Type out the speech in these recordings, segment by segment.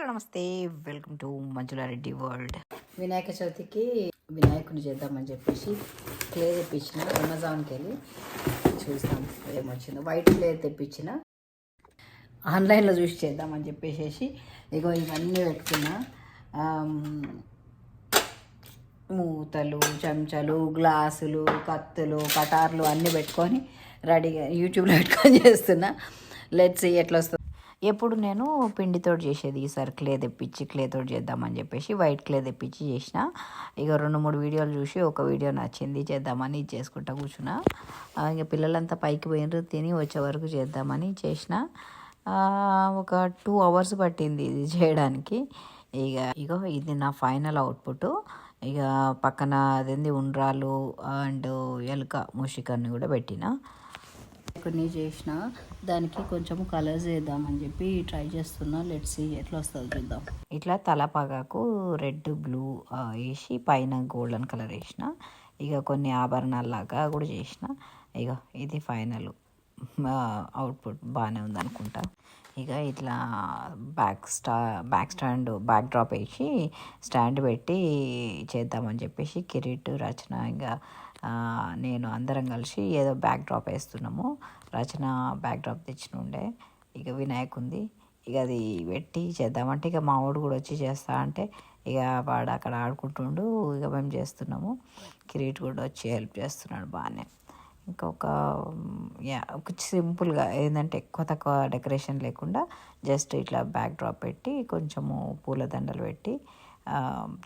Hello నమస్తే. Welcome to Manjula Reddy world Vinayaka చవితికి వినాయకుని చేద్దామని చెప్పేసి క్లే తెప్పించిన అమెజాన్కి వెళ్ళి చూస్తాం ఏమొచ్చిందో. వైట్ క్లే తెప్పించిన ఆన్లైన్లో చూసి చేద్దామని చెప్పేసి ఇగో ఇవన్నీ పెట్టుకున్నా మూతలు చెంచాలు గ్లాసులు కత్తులు కటార్లు అన్నీ పెట్టుకొని రెడీగా యూట్యూబ్లో పెట్టుకొని చేస్తున్నా. లెట్స్ ఎట్లా వస్తుంది ఎప్పుడు నేను పిండితో చేసేది ఈసారి క్లే తెప్పించి క్లేతో చేద్దామని చెప్పేసి వైట్ క్లే తెప్పించి చేసిన. ఇక రెండు మూడు వీడియోలు చూసి ఒక వీడియో నచ్చింది చేద్దామని చేసుకుంటా కూర్చున్నా. ఇక పిల్లలంతా పైకి పోయినరు తిని వచ్చే వరకు చేద్దామని చేసిన. ఒక టూ అవర్స్ పట్టింది ఇది చేయడానికి. ఇక ఇగో ఇది నా ఫైనల్ అవుట్పుట్. ఇక పక్కన అదేంది ఉండ్రాలు అండ్ ఎలుక ముషికన్ని కూడా పెట్టిన. కొన్ని చేసిన దానికి కొంచెం కలర్స్ వేద్దామని చెప్పి ట్రై చేస్తున్నా. లెట్స్ ఎట్లా వస్తుందో చూద్దాం. ఇట్లా తలపాగాకు రెడ్ బ్లూ వేసి పైన గోల్డెన్ కలర్ వేసిన ఇక కొన్ని ఆభరణాల్లాగా కూడా చేసిన ఇక ఇది ఫైనల్ అవుట్పుట్ బాగానే ఉందనుకుంటా. ఇక ఇట్లా బ్యాక్ స్టా బ్యాక్ స్టాండ్ బ్యాక్ డ్రాప్ వేసి స్టాండ్ పెట్టి చేద్దామని చెప్పేసి కిరీట్ రచన ఇంకా నేను అందరం కలిసి ఏదో బ్యాక్ డ్రాప్ వేస్తున్నాము. రచన బ్యాక్ డ్రాప్ తెచ్చిన ఉండే ఇక వినాయకుంది ఇక అది పెట్టి చేద్దామంటే ఇక మా వాడు కూడా వచ్చి చేస్తా అంటే ఇక వాడు అక్కడ ఆడుకుంటుండు. ఇక మేము చేస్తున్నాము. కిరీట్ కూడా వచ్చి హెల్ప్ చేస్తున్నాడు బాగానే. ఇంకొక ఒక సింపుల్గా ఏంటంటే ఎక్కువ తక్కువ డెకరేషన్ లేకుండా జస్ట్ ఇట్లా బ్యాక్ డ్రాప్ పెట్టి కొంచెము పూల దండలు పెట్టి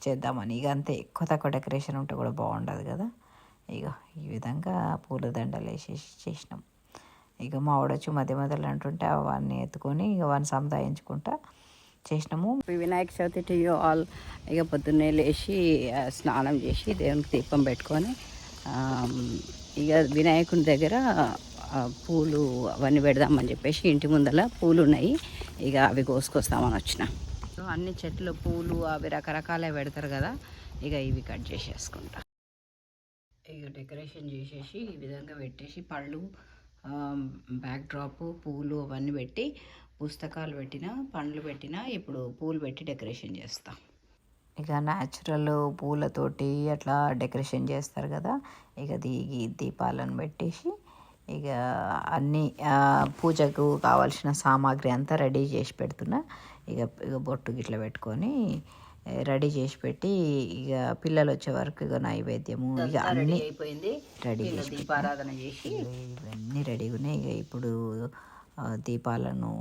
చేద్దామని. ఇక అంతే. ఎక్కువ తక్కువ డెకరేషన్ ఉంటే కూడా బాగుండదు కదా. ఇక ఈ విధంగా పూలదండలు వేసేసి చేసినాం. ఇక మా వాడొచ్చి మధ్య మధ్యలో అంటుంటే అవన్నీ ఎత్తుకొని ఇక వాడిని సంపాదించుకుంటా చేసినాము. Vinayaka Chavithi to you all ఇక పొద్దున్నే లేచి స్నానం చేసి దేవునికి దీపం పెట్టుకొని ఇక వినాయకుని దగ్గర పూలు అవన్నీ పెడదామని చెప్పేసి ఇంటి ముందర పూలు ఉన్నాయి ఇక అవి కోసుకొస్తామని వచ్చిన. సో అన్ని చెట్లు పూలు అవి రకరకాలే పెడతారు కదా ఇక ఇవి కట్ చేసేసుకుంటా. ఇక డెకరేషన్ చేసేసి ఈ విధంగా పెట్టేసి పళ్ళు బ్యాక్ డ్రాప్ పూలు అవన్నీ పెట్టి పుస్తకాలు పెట్టిన పండ్లు పెట్టిన ఇప్పుడు పూలు పెట్టి డెకరేషన్ చేస్తాం. ఇక న్యాచురల్ పూలతోటి అట్లా డెకరేషన్ చేస్తారు కదా ఇక దీగి దీపాలను పెట్టేసి ఇక అన్ని పూజకు కావాల్సిన సామాగ్రి అంతా రెడీ చేసి పెడుతున్నా. ఇక ఇక బొట్టు గిట్ల పెట్టుకొని రెడీ చేసి పెట్టి ఇక పిల్లలు వచ్చే వరకు ఇక నైవేద్యము ఇక రెడీ అన్ని అయిపోయింది. రెడీ చేసి దీపారాధన చేసి. ఇవన్నీ రెడీగా ఉన్నాయి. ఇక ఇప్పుడు దీపాలను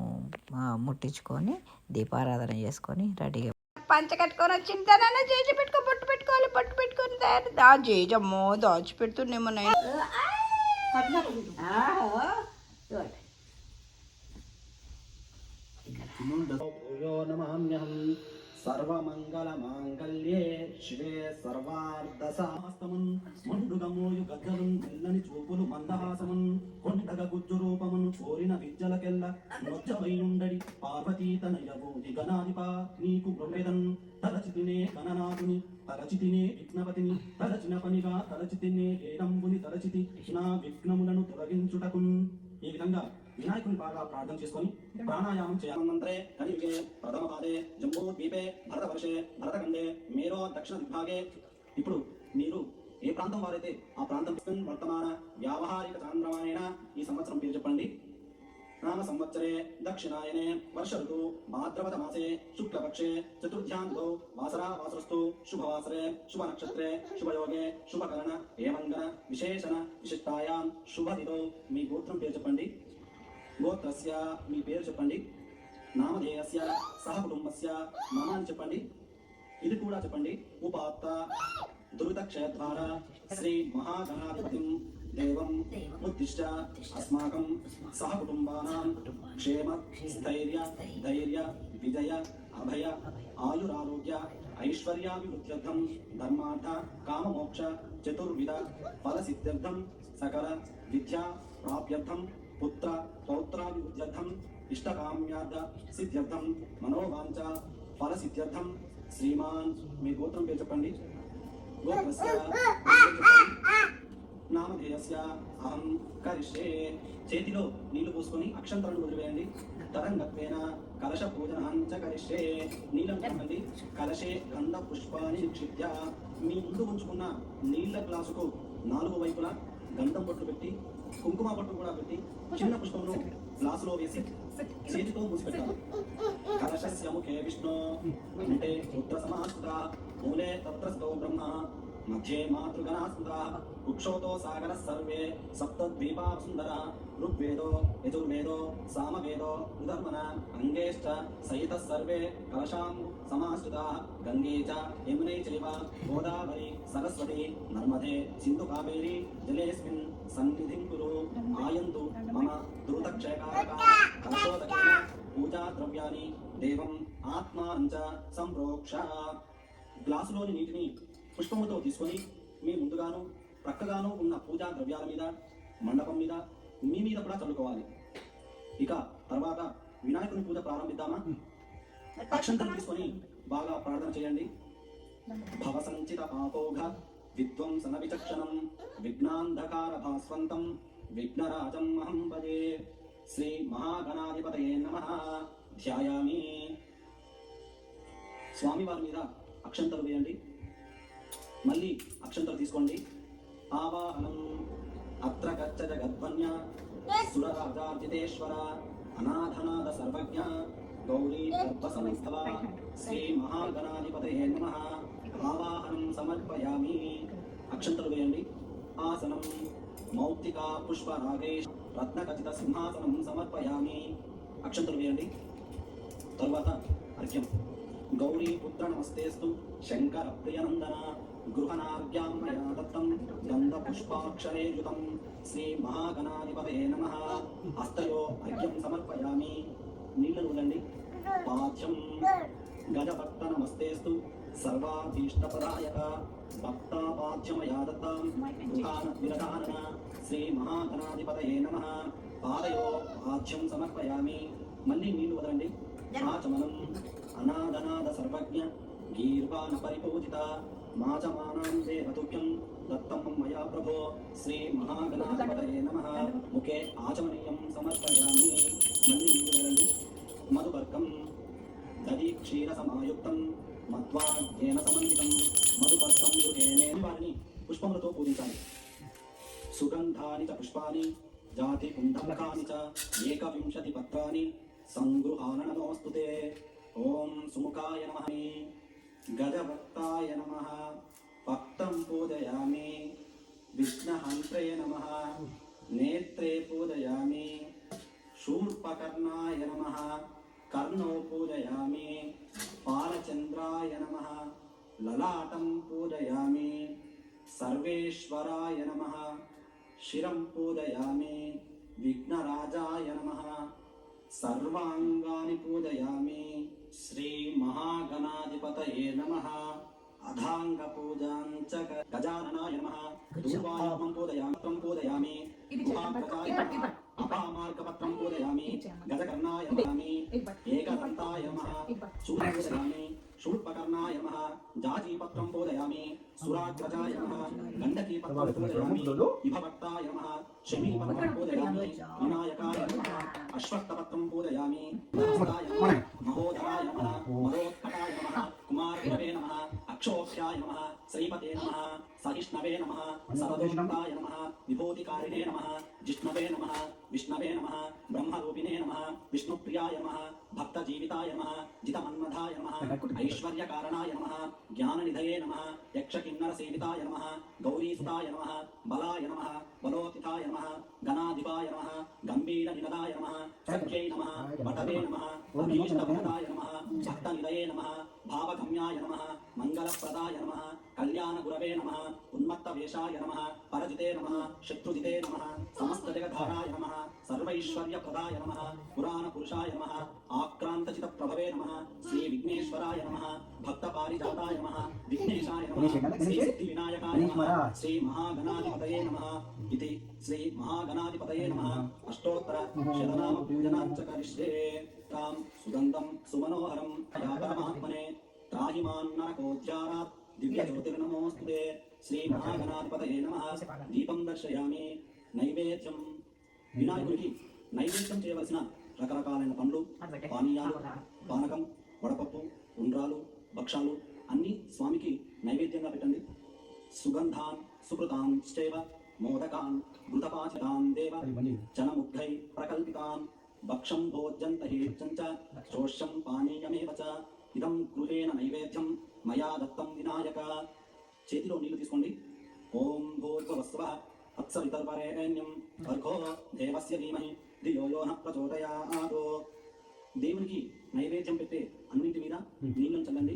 ముట్టించుకొని దీపారాధన చేసుకొని రెడీగా పంచ కట్టుకొని వచ్చింది తనన్న చేసి పెట్టుకో బొట్టు పెట్టుకోవాలి బొట్టు పెట్టుకొని తయారు. దా చేజమ్మో దాచి పెడుతుండేమో నేను సర్వమంగళమాంగళ్యే శివే సర్వార్ధసాస్తమున్. మండుగమోయు గద్దలున్ తెల్లని చూపులు మందహాసమున్. కొండగ గుజ్జు రూపమున్ కోరిన విద్యలకెల్ల నొచ్చవైయుండడి పార్వతీ తనయబోధి గణాధిప నీకు ప్రవేదన్ తలచితినే గణనాథుని తలచితినే విఘ్నపతిని. తలచిన పనిగా తలచితినే ఏడంబుని తలచితి నా విఘ్నములను తొలగించుటకున్. ఈ విధంగా వినాయకుని బాగా ప్రార్థన చేసుకొని ప్రాణాయామం చేయాలంతరే కలియుగే ప్రథమ పాదే జంబూ ద్వీపే భరతవర్షే భరతఖండే మేరో దక్షిణ దిగ్భాగే ఇప్పుడు మీరు ఏ ప్రాంతం వారైతే ఆ ప్రాంతం వర్తమాన వ్యావహారిక చాంద్రమాయణ ఈ సంవత్సరం పేరు చెప్పండి. నామ సంవత్సరే దక్షిణాయనే వర్ష ఋతు భాద్రపద మాసే శుక్లపక్షే చతుర్థ్యాంతో వాసరా వాసరస్తు శుభవాసరే శుభ నక్షత్రే శుభయోగే శుభకరణ ఏమంగన విశేషణ విశిష్టాయాం శుభదితో మీ గోత్రం పేరు చెప్పండి. గోత్రస్య మీ పేరు చెప్పండి. నామధేయస్య సహకుటుంబస్య చెప్పండి. ఇది కూడా చెప్పండి. ఉపాత్త దురితక్షయద్వార శ్రీ మహాగణాధిపతిం దేవం ఉద్దిష్ట అస్మాకం సహకుటుంబానాం క్షేమ స్థైర్య ధైర్య విజయ అభయ ఆయురారోగ్య ఐశ్వర్యాభివృద్ధ్యర్థం ధర్మార్థ కామమోక్ష చతుర్విధ ఫలసిద్ధ్యర్థం సకల విద్యా ప్రాప్యర్థం పుత్ర పౌత్రాభివృద్ధ్యర్థం ఇష్టకామ్యార్థ సిద్ధ్యర్థం మనోవాంఛ ఫలసిద్ధ్యర్థం. శ్రీమాన్ మీ గోత్రం పేరు చెప్పండి. గోత్రస్య నామధేయస్య అహం కరిష్యే. చేతిలో నీళ్ళు పోసుకొని అక్షంతరాలు వదిలివేయండి. తరంగత్వేన కలశ పూజనాంచ కరిష్యే. నీలం చెప్పండి. కలశే గంధ పుష్పాన్ని నిక్షిప్య మీ ముందు ఉంచుకున్న నీళ్ళ గ్లాసుకు నాలుగు వైపులా గంధం బొట్లు పెట్టి కుంకుమ బొట్టు కూడా పెట్టి చిన్న పుష్పమును గ్లాసులో వేసి చేతితో మూసిపెట్టాలి. కలశస్య ముఖే విష్ణు. అంటే రుద్ర సమాస్కృత మూలే తత్ర బ్రహ్మ మధ్యే మాతృగణా స్మృత కుక్షోతో సాగర సర్వే సప్త ద్వీపా సుందర ఋగ్వేదో యజుర్వేదో సామవేదో ఉదర్మన అంగేష్ట సహిత సర్వే కలశాం సమాశ్రిత గంగే చ యమునే చైవ గోదావరి సరస్వతి నర్మదే సింధు కావేరి జలేస్మిన్ సన్నిధిం కురు ఆయంతు మమ కలశోదకేన పూజా ద్రవ్యాన్ని దేవం ఆత్మాంచ సంప్రోక్ష. గ్లాసులోని నీటిని పుష్పముతో తీసుకొని మీ ముందుగాను ప్రక్కగాను ఉన్న పూజా ద్రవ్యాల మీద మండపం మీద మీ మీద కూడా చల్లుకోవాలి. ఇక తర్వాత వినాయకుని పూజ ప్రారంభిద్దామా? అక్షంతలు తీసుకొని బాగా ప్రార్థన చేయండి. భవ సంచిత పాపోఘ. విధ్వంసన విచక్షణం విఘ్నాంధకార భాస్వంతం విఘ్నరాజం అహం పదే శ్రీ మహాగణాధిపతయే నమ ధ్యాయామి స్వామి వారి మీద అక్షంతలు వేయండి. మళ్ళీ అక్షంతలు తీసుకోండి. ఆవాహనం అత్ర గచ్చ జగద్వన్య సురరాజార్జితేశ్వర అనాథనాథ సర్వజ్ఞ గౌరీ గర్భ సమస్తవ శ్రీ మహాగణాధిపతయే నమ। భావాహనం సమర్పయామి. అక్షంతలు వేయండి ఆసనం. మౌక్తిక మౌక్తికా పుష్పరాగేష్ రత్నఖచిత సింహాసనం సమర్పయామి. అక్షంతలు వేయండి తరువాత అర్ఘ్యం. గౌరీ పుత్ర నమస్తేస్తు. శంకర ప్రియనందన. గృహనార్ఘ్యాం మయా దత్తం. గంధ పుష్పాక్షరే యుతం. శ్రీ మహాగణాధిపతే నమ. హస్తయో అర్ఘ్యం సమర్పయామి. నీళ్ళను వదండి పాఠ్యం గజభక్త నమస్తేస్తు. సర్వాభీష్టపదాయక భక్తాపాధ్యమయా దత్తాం గృహాన విరధానన శ్రీ మహాగణాధిపతయే నమ పాదయో పాద్యం సమర్పయామి మళ్ళీ నీళ్ళు వదలండి ఆచమనం అనాదనాద సర్వజ్ఞ గీర్వాణ పరిపూజిత మాచమానాం దేవతుభ్యం దత్తం మయా ప్రభో శ్రీ మహాగణాధిపతయే నమ ముఖే ఆచమనీయం సమర్పయామి సమాయుక్తం మధ్వాధ్యేన సమన్వితం మధుపర్కం గృహేణే వారిని పుష్పములతో పూజించాలి. సుగంధాని చ పుష్పాని జాతి కుండలకాని చ ఏకవింశతి పత్రాని సంగృహాన నమోస్తుతే ఓం సుముఖాయ నమ. గజభక్తాయ నమ. భక్తం పూజయామి. విష్ణహంత్రే నమ. నేత్రే పూజయామి. శూర్పకర్ణాయ నమ. కర్ణో పూజయామి. పాలచంద్రాయ నమః. లలాటం పూజయామి. సర్వేశ్వరాయ నమః. శిరం పూజయామి. విఘ్నరాజాయ నమః. సర్వాంగాని పూజయామి. శ్రీ మహాగణాధిపతయే నమః. అధాంగ పూజాం చ క- గజాననాయ నమః. ధూపాయుధం పూజయామి పూజయామి. అపామార్గపత్రం పూజయామి గజకర్ణాయ నమామి ఏకదంతాయ నమః శూలం పూజయామి శూర్పకర్ణాయ నమః జాజీపత్రం పూజయామి సురాగ్రజాయ నమః గండకీపత్రం పూజయామి ఇభభక్తాయ నమః శమీపత్రం పూజయామి వినాయకాయ నమః అశ్వత్థపత్రం నమః మహోదరాయ నమః మహోత్కటాయ నమః కుమారగురవే నమః అక్షోభ్యాయ నమః శ్రీపతే నమః సహిష్ణవే నమః సరదోషంతాయ నమః విభూతికారిణే నమః జిష్ణవే నమః విష్ణవే నమ. బ్రహ్మరూపిణే నమ విష్ణుప్రియాయ నమ నమః భక్తజీవితాయ నమః జితమన్మథాయ జ్ఞాన నిధయే నమ యక్ష కిన్నర సేవితాయ నమ గౌరీసుతాయ నమ బలాయ నమ బలోతిథాయ నమ గణాధిపాయ నమ గంభీర గంభీరనినదాయ నమ సఖ్యై నమః వటవే నమః నమ భక్త భక్తనిలయే నమ భావగమ్యాయ నమ మంగళప్రదాయ నమ కళ్యాణ గురవే నమ ఉన్మత్త వేషాయ నమ పరజితే నమ శత్రుజితే నమ సమస్త జగధారాయ నమ సర్వైశ్వర్య సర్వైశ్వర్యప్రదాయ నమః పురాణపురుషాయ నమః ఆక్రాంతచితప్రభవే నమ శ్రీ విఘ్నేశ్వరాయ నమ భక్త పారిజాతాయ నమ విఘ్నేశాయ నమ శ్రీ సిద్ధివినాయకాయ నమ శ్రీ మహాగణాధిపతయే నమ ఇది శ్రీ మహాగణాధిపతయే నమ అష్టోత్తర శతనామ పూజనాంచ కరిష్యే తాం సుగంధం సుమనోహరం యా పరమాత్మనే త్రాహిమాన్ నరకోద్యారాత్ శ్రీ మహాగణాధిపతయే నమ దీపం దర్శయామి నైవేద్యం వినాయకుడికి నైవేద్యం చేయవలసిన రకరకాలైన పండ్లు పానీయాలు పానకం వడపప్పు ఉండ్రాలు భక్షాలు అన్ని స్వామికి నైవేద్యంగా పెట్టండి. సుగంధాన్ సుకృతాన్ శ్చేవ మోదకాన్ మృతపాచితాన్ దేవ జనముగ్ధై ప్రకల్పితాన్ భక్షం భోజ్యంత హేచ్చం చ చోష్యం పానీయమేవ చ ఇదం గృహేణ నైవేద్యం మయా దత్తం వినాయక. చేతిలో నీళ్ళు తీసుకోండి. ఓం భూర్భువస్వ అత్సవితర్వరేణ్యం భర్గో దేవస్య ధీమహి. ధియో యో ప్రచోదయాదో దేవునికి నైవేద్యం పెట్టే అన్నింటి మీద నీళ్ళను చల్లండి.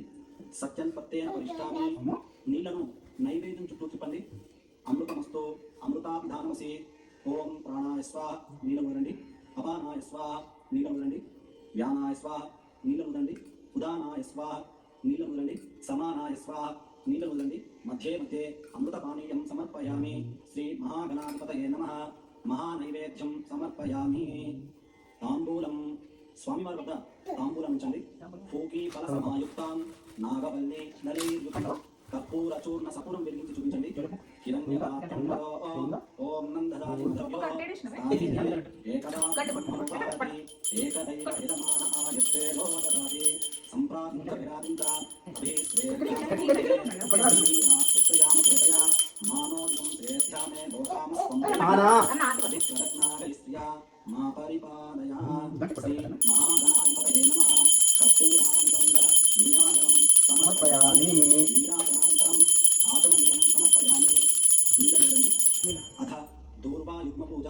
సత్యం పత్తేన పరిష్టామి. నీళ్ళను నైవేద్యం చుట్టూ తిప్పండి. అమృతమస్తు అమృతాభిధానమసి ఓం ప్రాణాయ స్వాహ నీళ్ళ వదండి అపానాయ స్వాహ నీళ్ళ వదండి వ్యానాయ స్వాహ నీళ్ళ వదండి ఉదానాయ స్వాహ నీళ్ళ వదండి సమానాయ స్వాహ నీళ్ళ వదండి మధ్యే మధ్యే అమృత పానీయం సమర్పయామి శ్రీ మహాగణాధిపతయే నమ. మహానైవేద్యం సమర్పయామి. తాంబూలం స్వామివారి వద్ద తాంబూలం ఉంచండి. ఫూకీ ఫల సమాయుక్తాం నాగవల్లి నలీయుతం కర్పూర చూర్ణ సపురం వెలిగించి చూపించండి. ఓం ఏకదా బ్రహ్మపార్వతి ఏకదైవ లోకదాది సమర్పయామి అథ దూర్వా యుగ్మ పూజ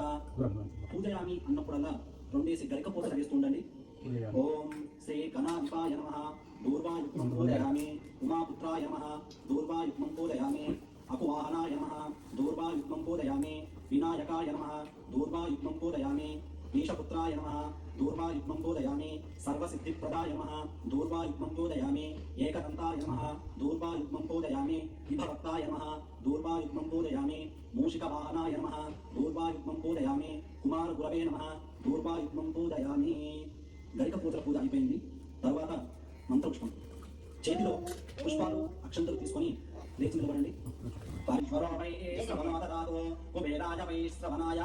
పూజయామి అన్నప్పుడల్లా రెండేసి గరిక పూజ చేస్తుండండి ఓం శ్రీ కణాధిపాయ నమ దూర్వాయుగ్మం పూజయామి ఉమాపుత్రాయ నమ దూర్వాయుగ్మం పూజయామి అకువాహనాయ నమ దూర్వాయుగ్మం పూజయామి వినాయకాయ నమ దూర్వాయుగ్మం పూజయామి ఈశపుత్రాయ నమ. దూర్వాయుగ్మం పూజయామి సర్వసిద్ధిప్రదాయ నమ. దూర్వాయుగ్మం పూజయామి ఏకదంతాయ నమ. దూర్వాయుగ్మం పూజయామి విభవక్తాయ నమ. దూర్వా దూర్వాయుగ్మం పూజయామి మూషికవాహనాయ నమ. దూర్వా దూర్వాయుగ్మం కుమార గురవే నమ. దూర్వాయుగ్మం పూజయామి గరిక పూజల పూజ అయిపోయింది. తర్వాత మంత్రపుష్పం. చేతిలో పుష్పాలు అక్షంతలు తీసుకొని లేచి నిలబడండి. परश्वरो वै श्रवणमदरादो कुबेराय वै श्रवणाय।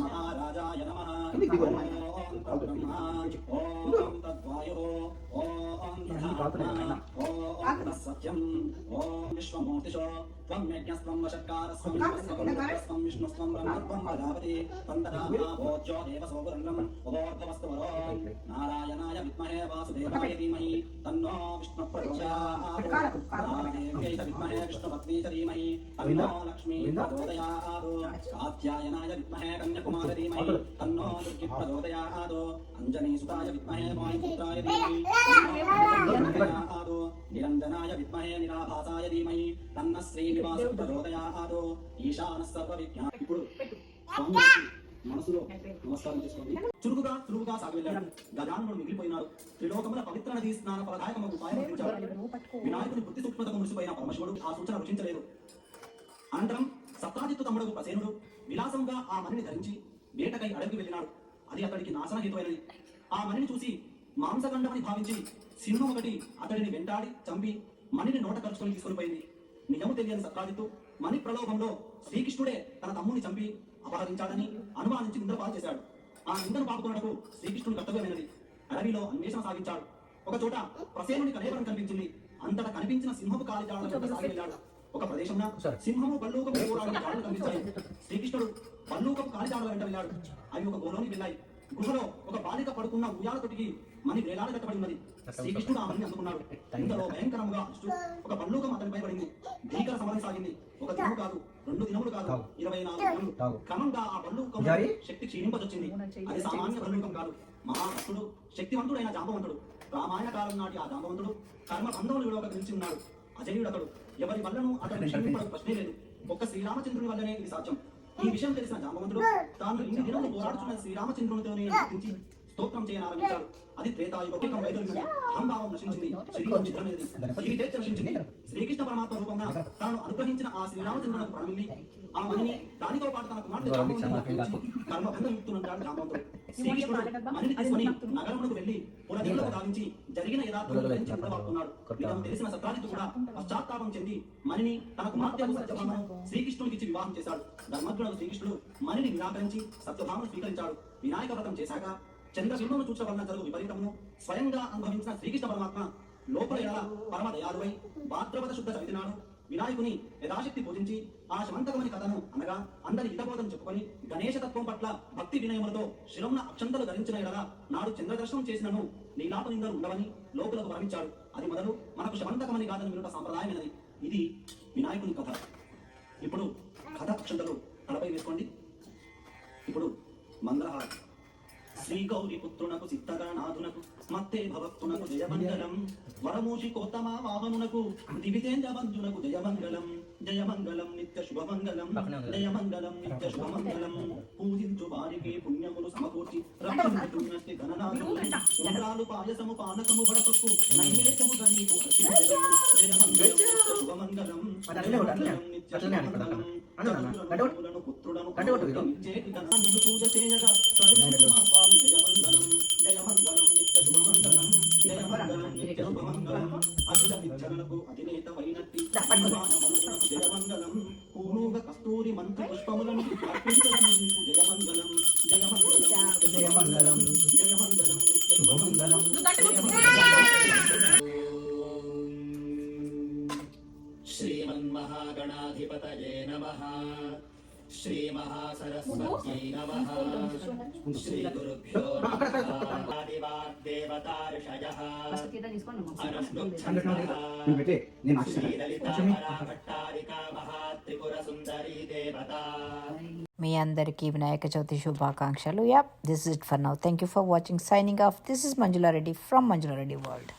महाराजाय नमः। ॐ ब्रह्मा ॐ तद्वायुः। తదాత్మ ఓం విశ్వమూర్తిషో త్వం యజ్ఞస్త్వం వషట్కారస్వం విశ్వస్వం విష్ణుస్త్వం బ్రహ్మత్వం ప్రజాపతి తంతరాభోజ్యో దేవసోపురంగం ఉభోర్ధవస్తు వరో నారాయణాయ విద్మహే వాసుదేవాయ ధీమహి తన్నో విష్ణు విద్మహే విష్ణుపత్ని చ ధీమహి తన్నో లక్ష్మీ ప్రచోదయాత్ కాత్యాయనాయ విద్మహే కన్యకుమార ధీమహి తన్నో దుర్గి ప్రచోదయాత్ అంజనీ సుతాయ విద్మహే వాయుపుత్రాయ ధీమహి తన్నో ప్రచోదయాత్ నిరంజనాయ విద్మహే నిరాభాసాయ ధీమహి తన్న శ్రీనివాస ఈశాన సర్వ విజ్ఞాన ఇప్పుడు మనసులో నమస్కారం చేసుకోండి చురుకుగా చురుకుగా సాగి వెళ్ళాడు గజానుడు మిగిలిపోయినాడు త్రిలోకముల పవిత్ర నది స్నాన ఫలదాయకము ఉపాయం అందించాడు వినాయకుని సూక్ష్మతకు మురిసిపోయిన పరమశివుడు ఆ సూచన రుచించలేదు అనంతరం సప్తాజిత్తు తమ్ముడు ప్రసేనుడు విలాసంగా ఆ మణిని ధరించి వేటకై అడవికి వెళ్ళినాడు అది అతడికి నాశన హేతువైనది ఆ మణిని చూసి మాంసగండమని భావించి సింహం ఒకటి అతడిని వెంటాడి చంపి మణిని నోట కలుసుకొని తీసుకొని పోయింది నిజము తెలియని సత్రాజిత్తు మణి ప్రలోభంలో శ్రీకృష్ణుడే తన తమ్ముని చంపి అపహరించాడని అనుమానించి నిందపాలు చేశాడు. ఆ నిందను పాపుకొనకు శ్రీకృష్ణుని కర్తవ్యమైనది. అడవిలో అన్వేషణ సాగించాడు. ఒక చోట ప్రసేనుని కలేవరం కనిపించింది. అంతటా కనిపించిన సింహపు కాలిజాడల వెంట సాగి వెళ్ళాడు ఒక ప్రదేశంలో సింహము జాడలు కనిపించాయి. శ్రీకృష్ణుడు బల్లూకపు కాలిజాడల వెంట వెళ్ళాడు. అవి ఒక గోలోని వెళ్ళాయి గుహలో ఒక బాలిక పడుకున్న ఉయ్యాల తొటికి మణి వేలాడ కట్టబడి ఉన్నది. శ్రీకృష్ణుడు ఆ మణిని అందుకున్నాడు. ఇంతలో భయంకరంగా ఒక బల్లూకం అతనిపై పడింది. భీకర సమరం సాగింది. ఒక దినము కాదు రెండు దినములు కాదు ఇరవై నాలుగు దినములు. క్రమంగా ఆ బల్లూకం శక్తి క్షీణింపజొచ్చింది. అది సామాన్య బల్లూకం కాదు. మహాభక్తుడు శక్తివంతుడైన జాంబవంతుడు. రామాయణ కాలం నాటి ఆ జాంబవంతుడు కర్మ బంధములు విడవక నిలిచి ఉన్నాడు. అజయుడు అతడు ఎవరి వల్లను అతను క్షమింపడం ప్రశ్నే లేదు. ఒక్క శ్రీరామచంద్రుని వల్లనే ఇది సాధ్యం. ఈ విషయం తెలిసిన జాంబవంతుడు తాను ఇన్ని దినములు పోరాడుతున్న శ్రీరామచంద్రునితోనే గుర్తించి స్తోత్రం చేయనారంభించాడు అది త్రేతాయుగం వైదొలిగింది అహంభావం నశించింది. శరీరం చిత్రమైనది జీవితేచ్ఛ నశించింది. శ్రీకృష్ణ పరమాత్మ రూపంగా తాను అనుగ్రహించిన ఆ శ్రీరామచంద్రునికి ప్రణమిల్లి ఆ మణిని దానితో పాటు తన కుమార్తె జాంబవంతుని అర్పించి కర్మబంధం యుక్తునుంటాడు జాంబవంతుడు శ్రీకృష్ణుడు మణిని తీసుకొని నగరమునకు వెళ్ళి పురదేవులకు గావించి జరిగిన యథార్థం గురించి నిజం తెలిసిన సత్రాజిత్తు కూడా పశ్చాత్తాపం చెంది మణిని తన కుమార్తె సత్యభామను శ్రీకృష్ణుడికి ఇచ్చి వివాహం చేశాడు. ధర్మజ్ఞుడు శ్రీకృష్ణుడు మణిని నిరాకరించి సత్యభామను స్వీకరించాడు. వినాయక వ్రతం చేశాక చంద్రశివుడును చూసిన వలన జరుగు విపరీతమును స్వయంగా అనుభవించిన శ్రీకృష్ణ పరమాత్మ లోపల ఎలా పరమ దయాలువై భాద్రపద శుద్ధ చవితి నాడు వినాయకుని యథాశక్తి పూజించి ఆ శమంతకమని కథను అనగా అందరి హితబోధం చెప్పుకొని గణేశ తత్వం పట్ల భక్తి వినయములతో శిరమున అక్షంతలు ధరించిన ఎడల నాడు చంద్రదర్శనం చేసినను నీలాప నిందలు ఉండవని లోకులకు వరమించాడు అది మొదలు మనకు శమంతకమని కాదని వినుట సాంప్రదాయమైనది. ఇది వినాయకుని కథ. ఇప్పుడు కథ అక్షంతలు తలపై వేసుకోండి. ఇప్పుడు మంగళహారతి శ్రీ గౌరి పుత్రునకు సిద్ధగణనాథునకు మత్తే భవక్తునకు జయమంగళం. వరమూషి కోతమా వాహనునకు దివితేంద్ర జయమంగళం. జయమంగళం నిత్య శుభమంగళం జయమంగళం నిత్య శుభమంగళం. పూజించు వారికి పుణ్యములు సమకూర్చి రక్షించున్నట్టి ఉండ్రాలు పాయసము పానకము బడపప్పు నైవేద్యము అర్పించెదము. జయమంగళం నిత్య శుభమంగళం. జయమంగళం నిత్య శుభమంగళం. చతుర్ముఖులను పుత్రుడను చేతి గణాన్ని పూజ చేయగా కరుణించు మా స్వామి జయమంగళం. జయమంగళం. పూర్వ కస్తూరి మంత్ర పుష్పములను జయమంగళం జయమంగళం జయమంగళం శుభమంగళం శ్రీమన్మహాగణాధిపతయే నమః. శ్రీమహాసరస్వత్యై నమ శ్రీగురుభ్యో నమదివాగ్దేవతార్షయ శ్రీలలితాభట్టారికా మహాత్రిపుర సుందరీ దేవతా మీ అందరికీ వినాయక చవితి శుభాకాంక్షలు. App this it for now thank you for watching signing off this is Manjula Reddy from Manjula Reddy world